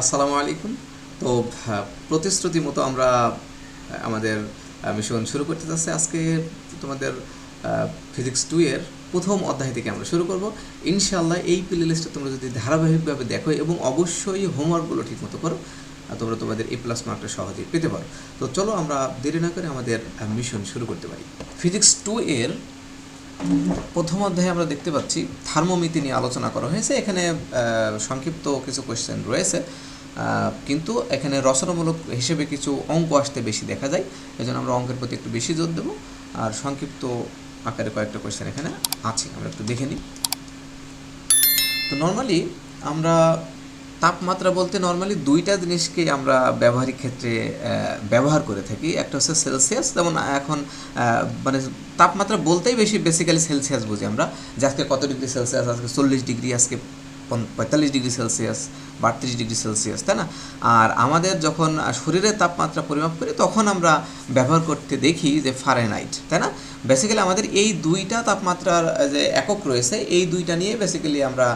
আসসালামু আলাইকুম। তো প্রতিশ্রুতি মতো আমরা আমাদের মিশন শুরু করতে যাচ্ছি। আজকে তোমাদের ফিজিক্স টু এর প্রথম অধ্যায় থেকে আমরা শুরু করব। ইনশাআল্লাহ এই প্লে লিস্টটা তোমরা যদি ধারাবাহিকভাবে দেখো এবং অবশ্যই হোমওয়ার্কগুলো ঠিকমতো করো তোমরা তোমাদের এ প্লাস মার্কটা সহজেই পেতে পারো। তো চলো আমরা দেরি না করে আমাদের মিশন শুরু করতে পারি। ফিজিক্স টু এর প্রথম অধ্যায়ে আমরা দেখতে পাচ্ছি থার্মোমিতি নিয়ে আলোচনা করা হয়েছে। এখানে সংক্ষিপ্ত কিছু কোয়েশ্চেন রয়েছে। কিন্তু এখানে রচনামূলক হিসেবে কিছু অঙ্ক আসতে বেশি দেখা যায়। এই জন্য আমরা অঙ্কের প্রতি একটু বেশি জোর দেবো। আর সংক্ষিপ্ত আকারে কয়েকটা কোয়েশ্চেন এখানে আছে। আমরা একটু দেখে নিই। তো নর্মালি আমরা তাপমাত্রা বলতে নর্মালি দুইটা জিনিসকে আমরা ব্যবহারিক ক্ষেত্রে ব্যবহার করে থাকি। একটা হচ্ছে সেলসিয়াস, যেমন এখন মানে তাপমাত্রা বলতেই বেশি বেসিক্যালি সেলসিয়াস বুঝি আমরা। যে আজকে কত ডিগ্রি সেলসিয়াস, আজকে চল্লিশ ডিগ্রি, আজকে পঁয়তাল্লিশ ডিগ্রি সেলসিয়াস, বাত্রিশ ডিগ্রি সেলসিয়াস, তাই না? আর আমাদের যখন শরীরের তাপমাত্রা পরিমাপ করি, তখন আমরা ব্যবহার করতে দেখি যে ফারেনহাইট তাই না? বেসিক্যালি আমাদের এই দুইটা তাপমাত্রার যে একক রয়েছে, এই দুইটা নিয়ে বেসিক্যালি আমরা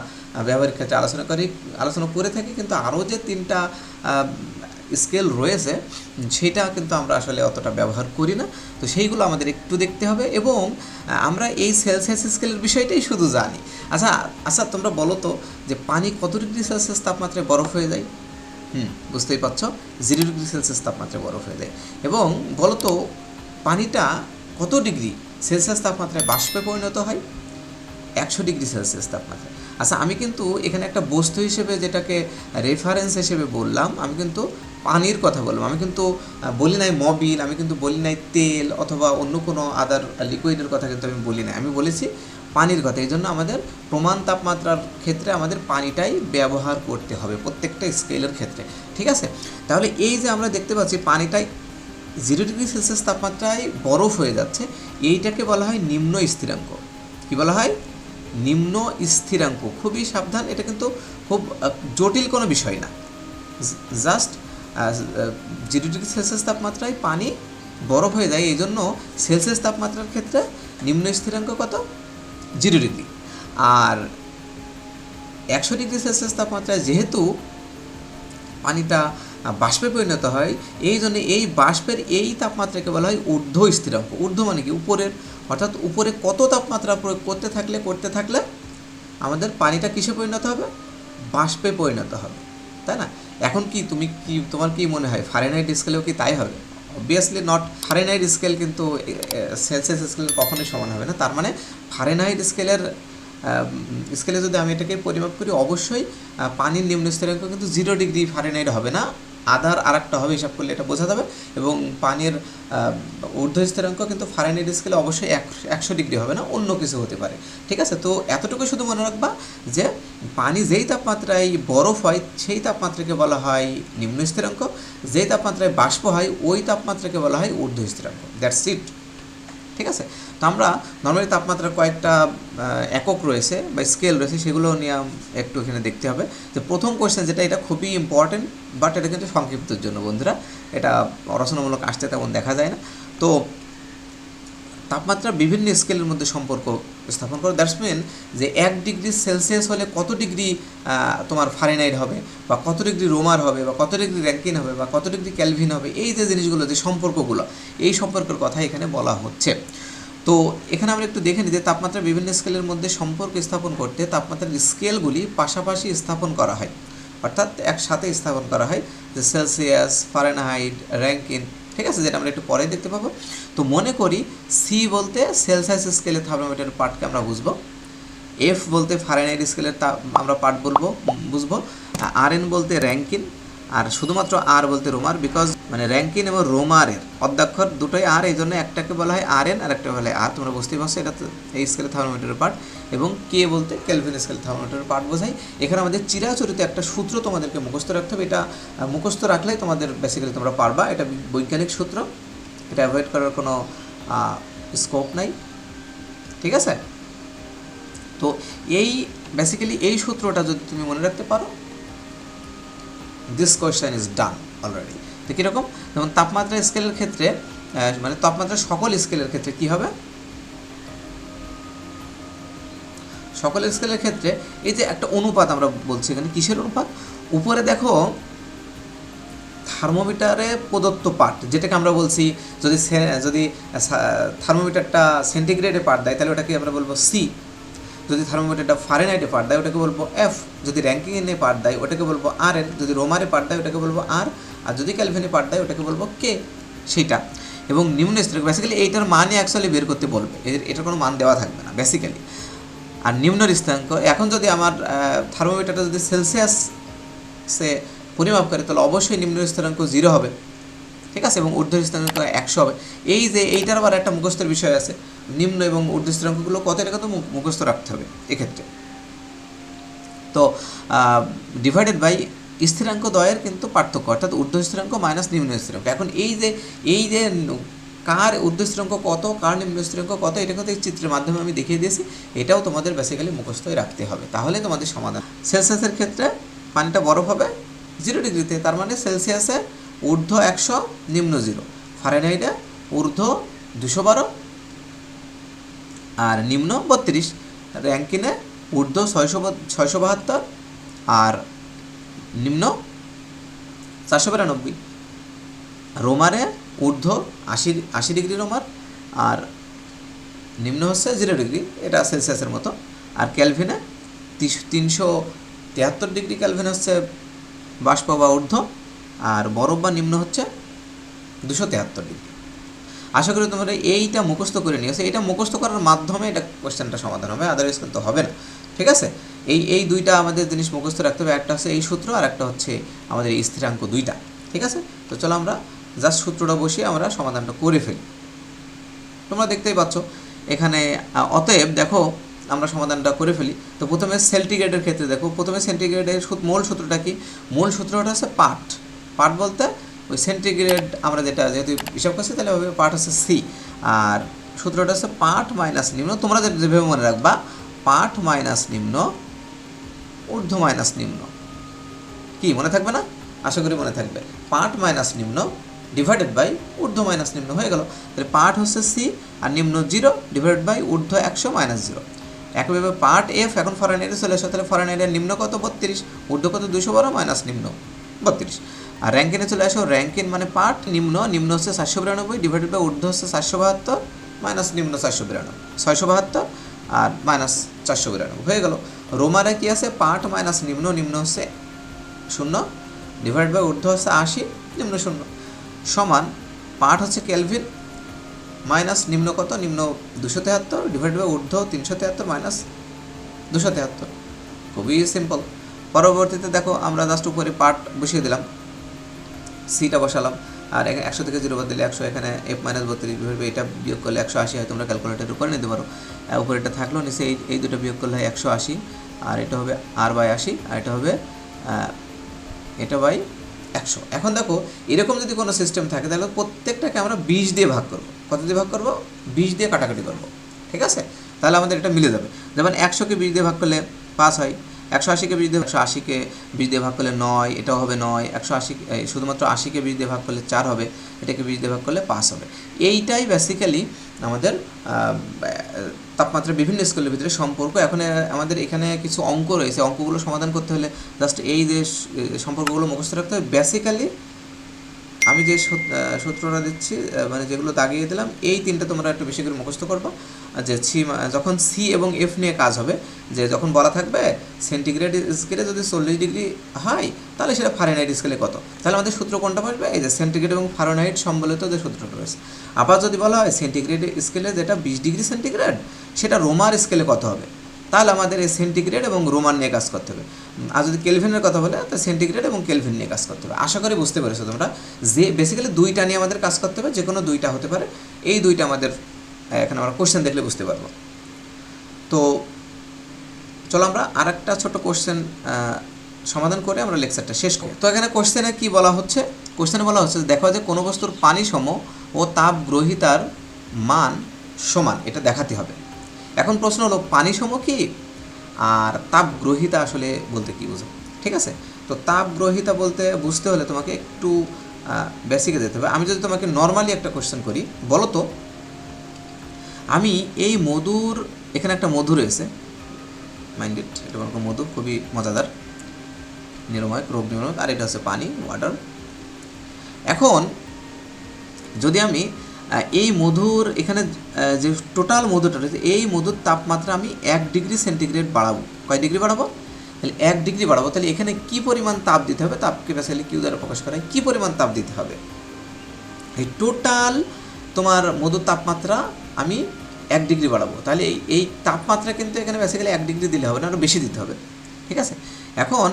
ব্যবহারিক ক্ষেত্রে আলোচনা করি, আলোচনা করে থাকি, কিন্তু আরও যে তিনটা স্কেল রয়েছে, সেটা কিন্তু আমরা আসলে অতটা ব্যবহার করি না। তো সেইগুলো আমাদের একটু দেখতে হবে এবং আমরা এই সেলসিয়াস স্কেলের বিষয়টাই শুধু জানি। আচ্ছা আচ্ছা তোমরা বলো তো যে পানি কত ডিগ্রি সেলসিয়াস তাপমাত্রায় বরফ হয়ে যায়? হুম, বুঝতেই পারছ? জিরো ডিগ্রি সেলসিয়াস তাপমাত্রায় বরফ হয়ে যায়। এবং বলো তো, পানিটা কত ডিগ্রি সেলসিয়াস তাপমাত্রায় বাষ্পে পরিণত হয়? একশো ডিগ্রি সেলসিয়াস তাপমাত্রা আচ্ছা আমি কিন্তু এখানে একটা বস্তু হিসেবে যেটাকে রেফারেন্স হিসেবে বললাম, আমি কিন্তু পানির কথা বললাম। আমি কিন্তু বলি নাই মবিল আমি কিন্তু বলি নাই তেল অথবা অন্য কোনো আদার লিকুইডের কথা কিন্তু আমি বলি নাই। আমি বলেছি পানির কথা। এই জন্য আমাদের প্রমাণ তাপমাত্রার ক্ষেত্রে আমাদের পানিটাই ব্যবহার করতে হবে প্রত্যেকটা স্কেলের ক্ষেত্রে। ঠিক আছে? তাহলে এই যে আমরা দেখতে পাচ্ছি পানিটাই জিরো ডিগ্রি সেলসিয়াস তাপমাত্রায় বরফ হয়ে যাচ্ছে, এইটাকে বলা হয় নিম্ন স্থিরাঙ্ক। কি বলা হয়? নিম্ন স্থিরাঙ্ক, খুবই সাবধান, এটা কিন্তু খুব জটিল কোনো বিষয় না। জাস্ট জিরো ডিগ্রি সেলসিয়াস তাপমাত্রায় পানি বরফ হয়ে যায় এই জন্য সেলসিয়াস তাপমাত্রার ক্ষেত্রে নিম্ন স্থিরাঙ্ক কত? Zero degree. আর একশো ডিগ্রি সেলসিয়াস তাপমাত্রায় যেহেতু পানিটা বাষ্পে পরিণত হয় এই জন্য এই বাষ্পের এই তাপমাত্রাকে বলা হয় ঊর্ধ্ব স্থিরাঙ্ক। ঊর্ধ্ব মানে কি? উপরের অর্থাৎ উপরে কত তাপমাত্রা প্রয়োগ করতে থাকলে করতে থাকলে আমাদের পানিটা কিসে পরিণত হবে? বাষ্পে পরিণত হবে, তাই না? এখন কি, তুমি কি, তোমার কি মনে হয় ফারেনহাইট স্কেলেও কি তাই হবে? অবভিয়াসলি নট ফারেনহাইট স্কেল কিন্তু সেলসিয়াস স্কেলের কখনোই সমান হবে না। তার মানে ফারেনহাইট স্কেলের স্কেলে যদি আমি এটাকে পরিমাপ করি, অবশ্যই পানির নিম্ন স্থিরাঙ্ক কিন্তু জিরো ডিগ্রি ফারেনহাইট হবে না। আধার আরেকটা হবে, হিসাব করলে এটা বোঝা যাবে। এবং পানির ঊর্ধ্ব স্থিরাঙ্ক কিন্তু ফারেনহাইট স্কেলে অবশ্যই একশো ডিগ্রি হবে না, অন্য কিছু হতে পারে। ঠিক আছে? তো এতটুকু শুধু মনে রাখবা যে পানি যেই তাপমাত্রায় বরফ হয়, সেই তাপমাত্রাকে বলা হয় নিম্ন স্থিরাঙ্ক যেই তাপমাত্রায় বাষ্প হয়, ওই তাপমাত্রাকে বলা হয় ঊর্ধ্ব স্থিরাঙ্ক দ্যাটস ইট ঠিক আছে? তো আমরা নর্মালি তাপমাত্রার কয়েকটা একক রয়েছে বা স্কেল রয়েছে, সেগুলো নিয়ে একটু এখানে দেখতে হবে। তো প্রথম কোয়েশ্চেন যেটা, এটা খুবই ইম্পর্টেন্ট বাট এটা কিন্তু সংক্ষিপ্তর জন্য বন্ধুরা। এটা রচনামূলক আসতে তেমন দেখা যায় না। তো তাপমাত্রা বিভিন্ন স্কেলের মধ্যে সম্পর্ক স্থাপন করো দ্যাটস মিন যে এক ডিগ্রি সেলসিয়াস হলে কত ডিগ্রি তোমার ফারেনাইট হবে, বা কত ডিগ্রি রোমার হবে, বা কত ডিগ্রি র্যাঙ্কিন হবে, বা কত ডিগ্রি ক্যালভিন হবে, এই যে জিনিসগুলো, যে সম্পর্কগুলো, এই সম্পর্কের কথা এখানে বলা হচ্ছে। তো এখানে আমরা একটু দেখে নিই যে তাপমাত্রা বিভিন্ন স্কেলের মধ্যে সম্পর্ক স্থাপন করতে তাপমাত্রার স্কেলগুলি পাশাপাশি স্থাপন করা হয়। অর্থাৎ একসাথে স্থাপন করা হয় যে সেলসিয়াস ফারেনহাইট র্যাঙ্কিন ঠিক আছে, যেটা আমরা একটু পরে দেখতে পাবো। তো মনে করি সি বলতে সেলসিয়াস স্কেলের থার্মোমিটার পার্টকে আমরা বুঝব। এফ বলতে ফারেনহাইট স্কেলের তা আমরা পার্ট বলব বুঝব। আর এন বলতে র্যাঙ্কিন আর শুধুমাত্র আর বলতে রোমার বিকজ মানে র্যাঙ্কিন এবং রোমারের অধ্যাক্ষর দুটোই আর, এই জন্য একটাকে বলা হয় আর এন আর একটা বলা হয় আর। তোমরা বুঝতেই পারছ, এটা তো এই স্কেলের থার্মোমিটারের পার্ট এবং কে বলতে কেলভিন স্কেল থার্মোমিটারের পার্ট বোঝাই এখানে আমাদের চিরাচরিত একটা সূত্র তোমাদেরকে মুখস্থ রাখতে হবে। এটা মুখস্থ রাখলেই তোমাদের বেসিক্যালি তোমরা পারবা। এটা বৈজ্ঞানিক সূত্র। এটা অ্যাভয়েড করার কোনো স্কোপ নাই। ঠিক আছে? তো এই বেসিক্যালি এই সূত্রটা যদি তুমি মনে রাখতে পারো this question is done already তো কীরকম? যেমন তাপমাত্রা স্কেলের ক্ষেত্রে মানে তাপমাত্রা সকল স্কেলের ক্ষেত্রে কি হবে? সকল স্কেলের ক্ষেত্রে এই যে একটা অনুপাত আমরা বলছি এখানে, কিসের অনুপাত? উপরে দেখো থার্মোমিটারে প্রদত্ত পার্ট যেটাকে আমরা বলছি যদি যদি থার্মোমিটারটা সেন্টিগ্রেডে পার্ট দেয়, তাহলে ওটাকে আমরা বলব সি যদি থার্মোমিটারটা ফারেনহাইটে পার্ট দেয়, ওটাকে বলব এফ যদি র্যাঙ্কিংয়ে পার্ট দেয়, ওটাকে বলব আর এন যদি রোমারে পার্ট দেয়, ওটাকে বলব আর আর যদি ক্যালভিনে পার্ট দেয়, ওটাকে বলব কে সেটা এবং নিম্ন স্তরে বেসিক্যালি এইটার মানই অ্যাকচুয়ালি বের করতে বলবে। এর, এটার কোনো মান দেওয়া থাকবে না বেসিক্যালি আর নিম্ন স্থিরাঙ্ক এখন যদি আমার থার্মোমিটারটা যদি সেলসিয়াস সে পরিমাপ করে, তাহলে অবশ্যই নিম্ন স্থিরাঙ্ক জিরো হবে। ঠিক আছে? এবং ঊর্ধ্ব স্থিরাঙ্ক একশো হবে। এই যে এইটার আবার একটা মুখস্থের বিষয় আছে। নিম্ন এবং ঊর্ধ্ব স্থিরাঙ্কগুলো কত? এটা কত মুখস্থ রাখতে হবে এক্ষেত্রে। তো ডিভাইডেড বাই স্থিরাঙ্ক দ্বয়ের কিন্তু পার্থক্য, অর্থাৎ ঊর্ধ্ব স্থিরাঙ্ক মাইনাস নিম্ন স্থিরাঙ্ক এখন এই যে এই যে কার ঊর্ধ্ব স্থিরাঙ্ক কত, কার নিম্ন স্থিরাঙ্ক কত এটা কিন্তু চিত্রের মাধ্যমে আমি দেখিয়ে দিয়েছি। এটাও তোমাদের বেসিক্যালি মুখস্থই রাখতে হবে। তাহলে তোমাদের সমাধান। সেলসিয়াসের ক্ষেত্রে পানিটা বরফ হবে জিরো ডিগ্রিতে তার মানে সেলসিয়াসে ঊর্ধ্ব একশো, নিম্ন জিরো। ফারেনহাইটে ঊর্ধ্ব দুশো বারো আর নিম্ন বত্রিশ। র্যাঙ্কিনে ঊর্ধ্ব ছয়শো ছয়শো বাহাত্তর আর নিম্ন চারশো বিরানব্বই। রোমারে ঊর্ধ্ব আশি আশি ডিগ্রি রোমার আর নিম্ন হচ্ছে জিরো ডিগ্রি। এটা সেলসিয়াসের মতো। আর ক্যালভিনে তিনশো তিয়াত্তর ডিগ্রি ক্যালভিন হচ্ছে বাষ্প বা ঊর্ধ্ব। আর বরফ বা নিম্ন হচ্ছে দুশো তেহাত্তর ডিগ্রি। আশা করি তোমরা এইটা মুখস্থ করে নিয়েছো। এটা মুখস্থ করার মাধ্যমে এটা কোশ্চেনটা সমাধান হবে আদারওয়াইজ কিন্তু হবে না। ঠিক আছে? এই এই দুইটা আমাদের জিনিস মুখস্থ রাখতে হবে। একটা হচ্ছে এই সূত্র আর একটা হচ্ছে আমাদের এই স্থিরাঙ্ক দুইটা। ঠিক আছে? তো চলো আমরা জাস্ট সূত্রটা বসিয়ে আমরা সমাধানটা করে ফেলি। তোমরা দেখতেই পাচ্ছ, এখানে অতএব দেখো, আমরা সমাধানটা করে ফেলি। তো প্রথমে সেন্টিগ্রেডের ক্ষেত্রে দেখো, প্রথমে সেন্টিগ্রেডের মূল সূত্রটা কি? মূল সূত্রটা হচ্ছে পার্ট পার্ট বলতে ওই সেন্টিগ্রেড আমরা যেটা যেহেতু হিসাব করছি, তাহলে হবে পার্ট হচ্ছে সি আর সূত্রটা হচ্ছে পার্ট মাইনাস নিম্ন। তোমরা যেভাবে মনে রাখবা পার্ট মাইনাস নিম্ন, ঊর্ধ্ব মাইনাস নিম্ন। কি, মনে থাকবে না? আশা করি মনে থাকবে। পার্ট মাইনাস নিম্ন ডিভাইডেড বাই ঊর্ধ্ব মাইনাস নিম্ন হয়ে গেল। তাহলে পার্ট হচ্ছে সি আর নিম্ন জিরো ডিভাইডেড বাই ঊর্ধ্ব একশো মাইনাস জিরো একইভাবে পার্ট এফ এখন ফরেন এরিয়া চলে আসে তাহলে ফরেন এরিয়ার নিম্ন কত? বত্রিশ। ঊর্ধ্ব কত? দুশো বারো মাইনাস নিম্ন। বত্রিশ। আর র্যাঙ্কিনে চলে আসো র্যাঙ্কিন মানে পার্ট নিম্ন নিম্ন হচ্ছে চারশো বিরানব্বই ডিভাইডেড বাই ঊর্ধ্ব হচ্ছে চারশো বাহাত্তর মাইনাস নিম্ন চারশো বিরানব্বই, ছয়শো বাহাত্তর আর মাইনাস চারশো বিরানব্বই, হয়ে গেল। রোমারে কি আছে? পার্ট মাইনাস নিম্ন নিম্ন হচ্ছে শূন্য ডিভাইড বাই ঊর্ধ্ব হচ্ছে আশি, নিম্ন শূন্য। সমান, পাঠ হচ্ছে ক্যালভিন মাইনাস নিম্ন কত? নিম্ন দুশো তেহাত্তর ডিভাইড বাই ঊর্ধ্ব তিনশো তেহাত্তর মাইনাস দুশো তেহাত্তর। খুবই সিম্পল পরবর্তীতে দেখো, আমরা জাস্ট উপরে পার্ট বসিয়ে দিলাম। সিটা বসালাম। আর একশো থেকে জিরো বাদ দিলে একশো এখানে এফ মাইনাস বত্রিশ বিভাগ এটা বিয়োগ করলে একশো আশি হয় তোমরা ক্যালকুলেটার উপরে নিতে পারো। আহ, উপরে এটা থাকল নিচে এই এই দুটো বিয়োগ করলে হয় একশো আশি আর এটা হবে আর বাই আশি আর এটা হবে এটা বাই একশো। এখন দেখো এরকম যদি কোনো সিস্টেম থাকে তাহলে প্রত্যেকটাকে আমরা বিশ দিয়ে ভাগ করব। কত দিয়ে ভাগ করব? বিশ দিয়ে কাটাকাটি করব। ঠিক আছে? তাহলে আমাদের এটা মিলে যাবে। যেমন একশোকে বিশ দিয়ে ভাগ করলে পাঁচ হয় একশো আশিকে বিশ দিয়ে একশো আশিকে বিশ দিয়ে ভাগ করলে নয়, এটাও হবে নয়, একশো আশি শুধুমাত্র আশিকে বিশ দিয়ে ভাগ করলে চার হবে, এটাকে বিশ দিয়ে ভাগ করলে পাঁচ হবে। এইটাই বেসিক্যালি আমাদের তাপমাত্রা বিভিন্ন স্কুলের ভিতরে সম্পর্ক। এখন আমাদের এখানে কিছু অঙ্ক রয়েছে। অঙ্কগুলো সমাধান করতে হলে জাস্ট এই যে সম্পর্কগুলো মুখস্থ রাখতে হবে। বেসিক্যালি আমি যে সূত- সূত্রটা দিচ্ছি মানে যেগুলো দাগিয়ে দিলাম, এই তিনটা তোমরা একটু বেশি করে মুখস্থ করবা। যে সি যখন সি এবং এফ নিয়ে কাজ হবে, যে যখন বলা থাকবে সেন্টিগ্রেড স্কেলে যদি চল্লিশ ডিগ্রি হয়, তাহলে সেটা ফারেনহাইট স্কেলে কত? তাহলে আমাদের সূত্র কোনটা বসবে? এই যে সেন্টিগ্রেড এবং ফারেনহাইট সম্বলিত যে সূত্রটা রয়েছে। আবার যদি বলা হয় সেন্টিগ্রেড স্কেলে যেটা বিশ ডিগ্রি সেন্টিগ্রেড সেটা রোমার স্কেলে কত হবে? তাহলে আমাদের এই সেন্টিগ্রেড এবং রোমান নিয়ে কাজ করতে হবে। আর যদি কেলভিনের কথা বলে তো সেন্টিগ্রেড এবং কেলভিন নিয়ে কাজ করতে হবে। আশা করি বুঝতে পেরেছ তোমরা যে বেসিক্যালি দুইটা নিয়ে আমাদের কাজ করতে হবে যে কোনো দুইটা হতে পারে। এই দুইটা আমাদের, এখানে আমরা কোশ্চেন দেখলে বুঝতে পারব। তো চলো আমরা আর একটা ছোট কোশ্চেন সমাধান করে আমরা লেকচারটা শেষ করি। তো এখানে কোশ্চেনে কি বলা হচ্ছে? কোশ্চেনে বলা হচ্ছে, দেখো যে কোনো বস্তুর পানি সম ও তাপ গ্রহিতার মান সমান, এটা দেখাতে হবে। এখন প্রশ্ন হলো পানি সম কি? আর তাপ গ্রহিতা আসলে বলতে কি বোঝো? ঠিক আছে? তো তাপ গ্রহিতা বলতে বুঝতে হলে তোমাকে একটু বেসিকে যেতে হবে। আমি যদি তোমাকে নর্মালি একটা কোশ্চেন করি, বলো তো, আমি এই মধুর, এখানে একটা মধু রয়েছে। মাইন্ডেড এটা করো মধু, খুবই মজাদার। নিরাময়, রোগ নিরাময়। আর এটা হচ্ছে পানি ওয়াটার এখন, যদি আমি এই মধুর এখানে যে টোটাল মধুটা রয়েছে, এই মধুর তাপমাত্রা আমি এক ডিগ্রি সেন্টিগ্রেড বাড়াবো। কয় ডিগ্রি বাড়াবো? তাহলে এক ডিগ্রি বাড়াবো। তাহলে এখানে কি পরিমাণ তাপ দিতে হবে? তাপকে বেসিক্যালি কিউ দ্বারা প্রকাশ করা হয়। কী পরিমাণ তাপ দিতে হবে? এই টোটাল তোমার মধুর তাপমাত্রা আমি এক ডিগ্রি বাড়াবো। তাহলে এই তাপমাত্রা কিন্তু এখানে বেসিক্যালি এক ডিগ্রি দিলে হবে না আরও বেশি দিতে হবে। ঠিক আছে? এখন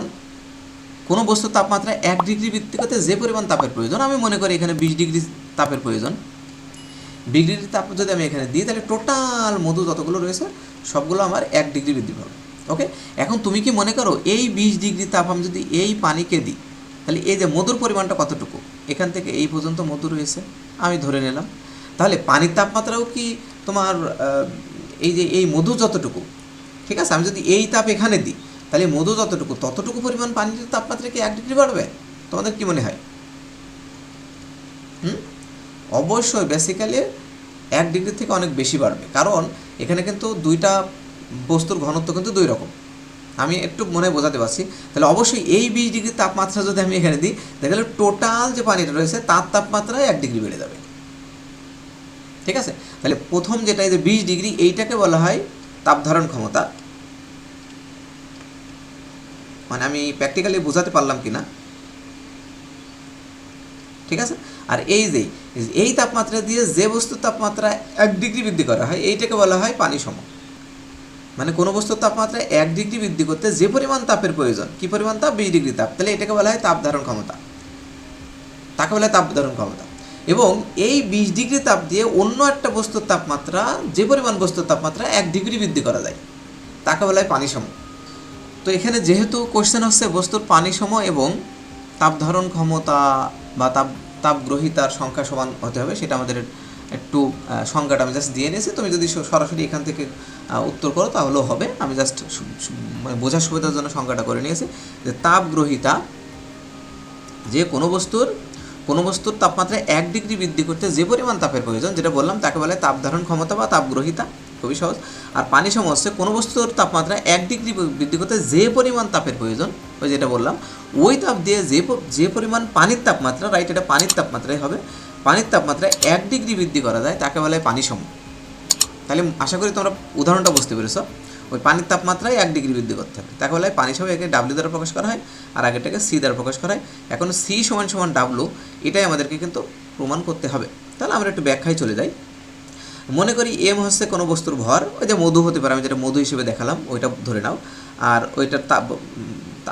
কোনো বস্তুর তাপমাত্রা এক ডিগ্রি করতে যে পরিমাণ তাপের প্রয়োজন, আমি মনে করি এখানে বিশ ডিগ্রি তাপের প্রয়োজন। ডিগ্রি তাপ যদি আমি এখানে দিই, তাহলে টোটাল মধু যতগুলো রয়েছে, সবগুলো আমার এক ডিগ্রি বৃদ্ধি পাবে ওকে এখন তুমি কি মনে করো, এই বিশ ডিগ্রি তাপ আমি যদি এই পানিকে দিই, তাহলে এই যে মধুর পরিমাণটা কতটুকু? এখান থেকে এই পর্যন্ত মধু রয়েছে, আমি ধরে নিলাম। তাহলে পানির তাপমাত্রাও কি তোমার এই যে এই মধু যতটুকু, ঠিক আছে? আমি যদি এই তাপ এখানে দিই, তাহলে মধু যতটুকু, ততটুকু পরিমাণ পানির তাপমাত্রা কি এক ডিগ্রি বাড়বে? তোমাদের কি মনে হয়? হুম? অবশ্যই বেসিক্যালি এক ডিগ্রি থেকে অনেক বেশি বাড়বে। কারণ এখানে কিন্তু দুইটা বস্তুর ঘনত্ব কিন্তু দুই রকম। আমি একটু মনে বোঝাতে পারছি। তাহলে অবশ্যই এই বিশ ডিগ্রি তাপমাত্রা যদি আমি এখানে দিই গেলে টোটাল যে পানিটা রয়েছে, তার তাপমাত্রা এক ডিগ্রি বেড়ে যাবে। ঠিক আছে? তাহলে প্রথম যেটা এই যে বিশ ডিগ্রি এইটাকে বলা হয় তাপধারণ ক্ষমতা। মানে আমি প্র্যাকটিক্যালি বোঝাতে পারলাম কি না ঠিক আছে? আর এই যে, এই তাপমাত্রা দিয়ে যে বস্তুর তাপমাত্রা এক ডিগ্রি বৃদ্ধি করা হয়, এইটাকে বলা হয় পানি সম। মানে কোনো বস্তুর তাপমাত্রা এক ডিগ্রি বৃদ্ধি করতে যে পরিমাণ তাপের প্রয়োজন, কি পরিমাণ তাপ? বিশ ডিগ্রি তাপ। তাহলে এটাকে বলা হয় তাপ ধারণ ক্ষমতা। তাকে বলা হয় তাপ ধারণ ক্ষমতা। এবং এই বিশ ডিগ্রি তাপ দিয়ে অন্য একটা বস্তুর তাপমাত্রা, যে পরিমাণ বস্তুর তাপমাত্রা এক ডিগ্রি বৃদ্ধি করা যায়, তাকে বলা হয় পানি সম। তো এখানে যেহেতু কোশ্চেন হচ্ছে বস্তুর পানি সম এবং তাপ ধারণ ক্ষমতা বা তাপ, তাপগ্রহিতার সংখ্যা সমান হতে হবে, সেটা আমাদের একটু সংজ্ঞাটা আমি জাস্ট দিয়ে নিয়েছি তুমি যদি সরাসরি এখান থেকে উত্তর করো, তাহলেও হবে। আমি জাস্ট মানে বোঝার সুবিধার জন্য সংজ্ঞাটা করে নিয়েছি যে তাপগ্রহিতা যে কোনো বস্তুর কোনো বস্তুর তাপমাত্রা এক ডিগ্রি বৃদ্ধি করতে যে পরিমাণ তাপের প্রয়োজন, যেটা বললাম, তাকে বলে তাপ ধারণ ক্ষমতা বা তাপগ্রহিতা, খুবই সহজ। আর পানি সম হচ্ছে কোনো বস্তুর তাপমাত্রা এক ডিগ্রি বৃদ্ধি করতে যে পরিমাণ তাপের প্রয়োজন ওই যেটা বললাম ওই তাপ দিয়ে যে যে পরিমাণ পানির তাপমাত্রা রাইট এটা পানির তাপমাত্রাই হবে। পানির তাপমাত্রা এক ডিগ্রি বৃদ্ধি করা যায়, তাকে বলা হয় পানি সম। তাহলে আশা করি তোমরা উদাহরণটা বুঝতে পেরেছ। ওই পানির তাপমাত্রায় এক ডিগ্রি বৃদ্ধি করতে হবে। তাকে বলা হয় পানি সহ একে ডাব্লিউ দ্বারা প্রকাশ করা হয়, আর আগেটাকে সি দ্বারা প্রকাশ করা হয়। এখন সি সমান সমান ডাব্লু এটাই আমাদেরকে কিন্তু প্রমাণ করতে হবে। তাহলে আমরা একটু ব্যাখ্যায় চলে যাই। মনে করি এম হচ্ছে কোনো বস্তুর ভর, ওই যে মধু হতে পারে, আমি যেটা মধু হিসেবে দেখালাম, ওইটা ধরে নাও। আর ওইটার তাপ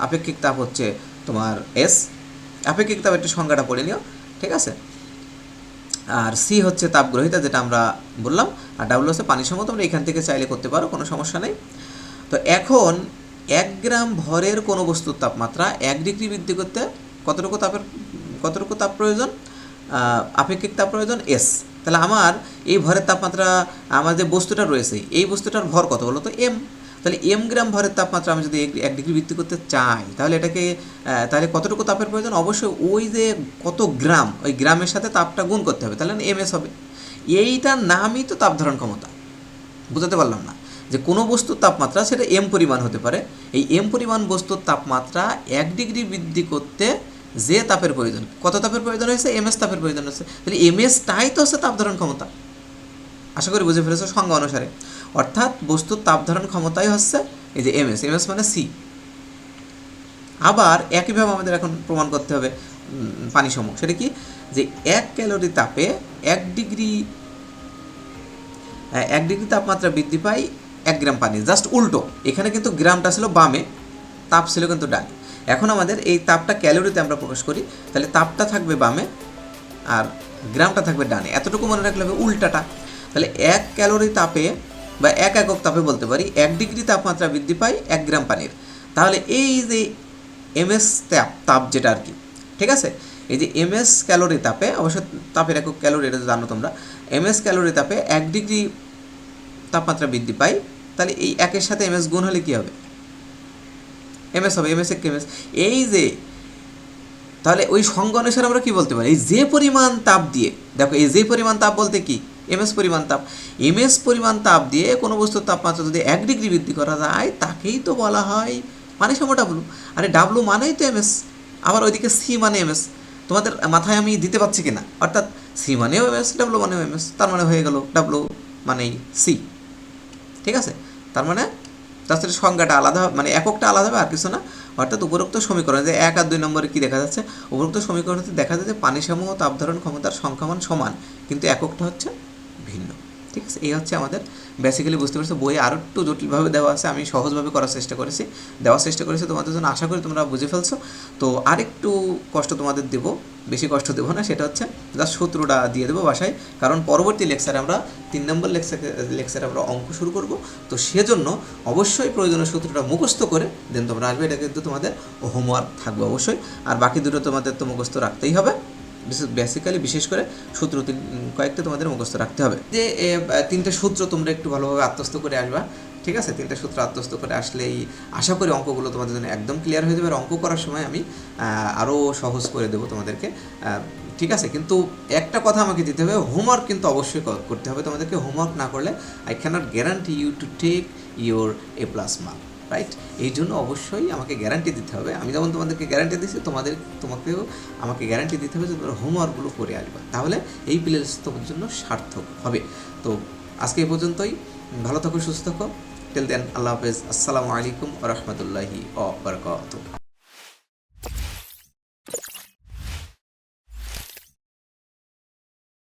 আপেক্ষিক তাপ হচ্ছে তোমার এস আপেক্ষিক তাপ একটু সংজ্ঞাটা পড়ে নিও, ঠিক আছে? আর সি হচ্ছে তাপগ্রহিতা, যেটা আমরা বললাম। আর ডাব্লু হচ্ছে পানি সম্মত আমরা এখান থেকে চাইলে করতে পারো, কোনো সমস্যা নেই। তো এখন এক গ্রাম ভরের কোনো বস্তুর তাপমাত্রা এক ডিগ্রি বৃদ্ধি করতে কতটুকু তাপের, কতটুকু তাপ প্রয়োজন? আপেক্ষিক তাপ প্রয়োজন এস তাহলে আমার এই ভরের তাপমাত্রা, আমার যে বস্তুটা রয়েছে, এই বস্তুটার ভর কত বলো তো এম তাহলে এম গ্রাম ভরের তাপমাত্রা আমি যদি এক- ডিগ্রি বৃদ্ধি করতে চাই, তাহলে এটাকে তাহলে কতটুকু তাপের প্রয়োজন? অবশ্যই ওই যে কত গ্রাম, ওই গ্রামের সাথে তাপটা গুণ করতে হবে। তাহলে এম এস হবে। এইটার নামই তো তাপ ধারণ ক্ষমতা। বুঝাতে পারলাম না। যে কোনো বস্তুর তাপমাত্রা সেটা এম পরিমাণ হতে পারে। এই এম পরিমাণ বস্তুর তাপমাত্রা এক ডিগ্রি বৃদ্ধি করতে যে তাপের প্রয়োজন। কত তাপের প্রয়োজন হয়েছে? এম এস তাপের প্রয়োজন হচ্ছে তাহলে এম এসটাই তো হচ্ছে তাপ ধারণ ক্ষমতা। আশা করি বুঝে ফেলেছো সংজ্ঞা অনুসারে। অর্থাৎ বস্তুর তাপ ধারণ ক্ষমতাই হচ্ছে এই যে এম এস এম এস মানে সি আবার একইভাবে আমাদের এখন প্রমাণ করতে হবে পানি সম সেটা কি? যে এক ক্যালোরি তাপে এক ডিগ্রি হ্যাঁ, এক ডিগ্রি তাপমাত্রা বৃদ্ধি পায় এক গ্রাম পানি। জাস্ট উল্টো। এখানে কিন্তু গ্রামটা ছিল বামে তাপ ছিল কিন্তু ডানে। এখন আমাদের এই তাপটা ক্যালোরিতে আমরা প্রকাশ করি তাহলে তাপটা থাকবে বামে আর গ্রামটা থাকবে ডানে। এতটুকু মনে রাখলে হবে উল্টাটা। তাহলে এক ক্যালোরি তাপে বা এক একক তাপে বলতে পারি, এক ডিগ্রি তাপমাত্রা বৃদ্ধি পায় এক গ্রাম পানির। তাহলে এই যে এমএস তাপ তাপ যেটা আর কি, ঠিক আছে? এই যে এমএস ক্যালোরি তাপে, অবশ্য তাপের একক ক্যালোরি এটা জানো তোমরা, এমএস ক্যালোরি তাপে এক ডিগ্রি তাপমাত্রা বৃদ্ধি পায়, তাহলে এই একের সাথে এমএস গুণ হলে কী হবে? এমএস হবে, এমএস এক এমএস। এই যে, তাহলে ওই সংজ্ঞা অনুসারে আমরা কি বলতে পারি? এই যে পরিমাণ তাপ দিয়ে, দেখো এই যে পরিমাণ তাপ বলতে কি? এমএস পরিমাণ তাপ। এমএস পরিমাণ তাপ দিয়ে কোনো বস্তুর তাপমাত্রা যদি এক ডিগ্রি বৃদ্ধি করা যায়, তাকেই তো বলা হয় মানে সম ডাব্লু আরে ডাব্লু মানেই তো এমএস আবার ওইদিকে সি মানে এমএস তোমাদের মাথায় আমি দিতে পারছি কিনা? অর্থাৎ সি মানেও এম এস ডাব্লু মানেও এম এস তার মানে হয়ে গেল ডাব্লু মানেই সি ঠিক আছে? তার মানে তার সাথে সংজ্ঞাটা আলাদা মানে এককটা আলাদা হবে, আর কিছু না। অর্থাৎ উপরোক্ত সমীকরণ যে এক আর দুই নম্বরে কি দেখা যাচ্ছে? উপরোক্ত সমীকরণে দেখা যাচ্ছে পানিসমূহ তাপ ধারণ ক্ষমতার সংখ্যামান সমান, কিন্তু এককটা হচ্ছে ঠিক আছে, এই হচ্ছে আমাদের বেসিক্যালি বুঝতে পারছ, বইয়ে আরও একটু জটিলভাবে দেওয়া আছে, আমি সহজভাবে করার চেষ্টা করেছি, দেওয়ার চেষ্টা করেছি তোমাদের জন্য, আশা করি তোমরা বুঝে ফেলছো। তো আরেকটু কষ্ট তোমাদের দেবো, বেশি কষ্ট দেবো না, সেটা হচ্ছে জাস্ট সূত্রটা দিয়ে দেবো বাসায়, কারণ পরবর্তী লেকচারে আমরা, তিন নম্বর লেকচারে লেকচারে আমরা অঙ্ক শুরু করব, তো সেজন্য অবশ্যই প্রয়োজনীয় সূত্রটা মুখস্থ করে দেন তোমরা আসবে এটা কিন্তু তোমাদের হোমওয়ার্ক থাকবে অবশ্যই, আর বাকি দুটো তোমাদের তো মুখস্থ রাখতেই হবে। বেসিক্যালি বিশেষ করে সূত্র কয়েকটা তোমাদের মুখস্থ রাখতে হবে। যে তিনটে সূত্র তোমরা একটু ভালোভাবে আত্মস্থ করে আসবা, ঠিক আছে? তিনটে সূত্র আত্মস্থ করে আসলেই আশা করি অঙ্কগুলো তোমাদের জন্য একদম ক্লিয়ার হয়ে যাবে। আর অঙ্ক করার সময় আমি আরও সহজ করে দেবো তোমাদেরকে। ঠিক আছে? কিন্তু একটা কথা আমাকে দিতে হবে হোমওয়ার্ক কিন্তু অবশ্যই করতে হবে তোমাদেরকে। হোমওয়ার্ক না করলে I can't guarantee you to take your A plus mark right এই জন্য অবশ্যই আমাকে গ্যারান্টি দিতে হবে। আমি যেমন তোমাদেরকে গ্যারান্টি দিচ্ছি তোমাদের, তোমাকেও আমাকে গ্যারান্টি দিতে হবে যে তোমরা হোমওয়ার্কগুলো করে আসবে। তাহলে এই প্লেস তোমার জন্য সার্থক হবে। তো আজকে এই পর্যন্তই। ভালো থাকো, সুস্থ থাকো। টেল দেন আল্লাহ হাফেজ। আসসালামু আলাইকুম রহমতুল্লাহি অবরকাত